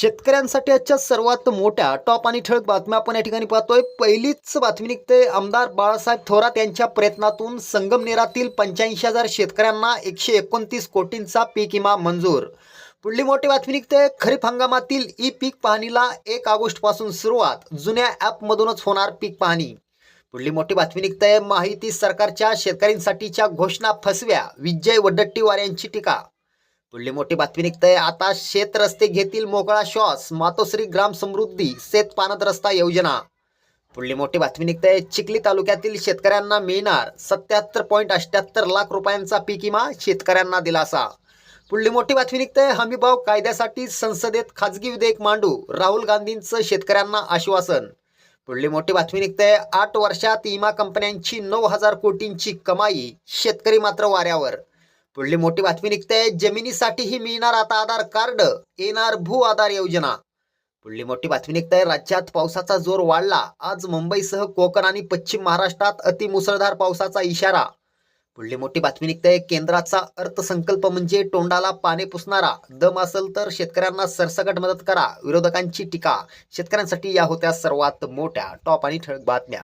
शेतकऱ्यांसाठी आजच्या सर्वात मोठ्या टॉप आणि ठळक बातम्या आपण या ठिकाणी पाहतोय. पहिलीच बातमी निघते. आमदार बाळासाहेब थोरात यांच्या प्रयत्नातून संगमनेरातील पंच्याऐंशी हजार शेतकऱ्यांना एकशे एकोणतीस कोटींचा पीक विमा मंजूर. पुढली मोठी बातमी निघते. खरीप हंगामातील ई पीक पाहणीला एक ऑगस्टपासून सुरुवात. जुन्या ॲपमधूनच होणार पीक पाहणी. पुढली मोठी बातमी निघते. माहिती सरकारच्या शेतकऱ्यांसाठीच्या घोषणा फसव्या. विजय वडट्टीवार यांची टीका. पुढली मोठी बातमी निघते आता शेत रस्ते घेतील मोकळा श्वास मातोश्री ग्राम समृद्धी शेत पानद रस्ता योजना. पुढली मोठी बातमी निघते चिखली तालुक्यातील शेतकऱ्यांना मिळणार सत्याहत्तर पॉईंट अष्ट्याहत्तर लाख रुपयांचा पीक विमा शेतकऱ्यांना दिलासा. पुढली मोठी बातमी निघते हमीभाव कायद्यासाठी संसदेत खाजगी विधेयक मांडू राहुल गांधींचं शेतकऱ्यांना आश्वासन. पुढली मोठी बातमी निघते आठ वर्षात विमा कंपन्यांची नऊ हजार कोटींची कमाई शेतकरी मात्र वाऱ्यावर. पुढली मोठी बातमी निघते. जमिनीसाठीही मिळणार आता आधार कार्ड. येणार भू आधार योजना. पुढली मोठी बातमी निघते. राज्यात पावसाचा जोर वाढला. आज मुंबईसह कोकण आणि पश्चिम महाराष्ट्रात अतिमुसळधार पावसाचा इशारा. पुढली मोठी बातमी निघते. केंद्राचा अर्थसंकल्प म्हणजे तोंडाला पाने पुसणारा. दम असेल तर शेतकऱ्यांना सरसकट मदत करा. विरोधकांची टीका. शेतकऱ्यांसाठी या होत्या सर्वात मोठ्या टॉप आणि ठळक बातम्या.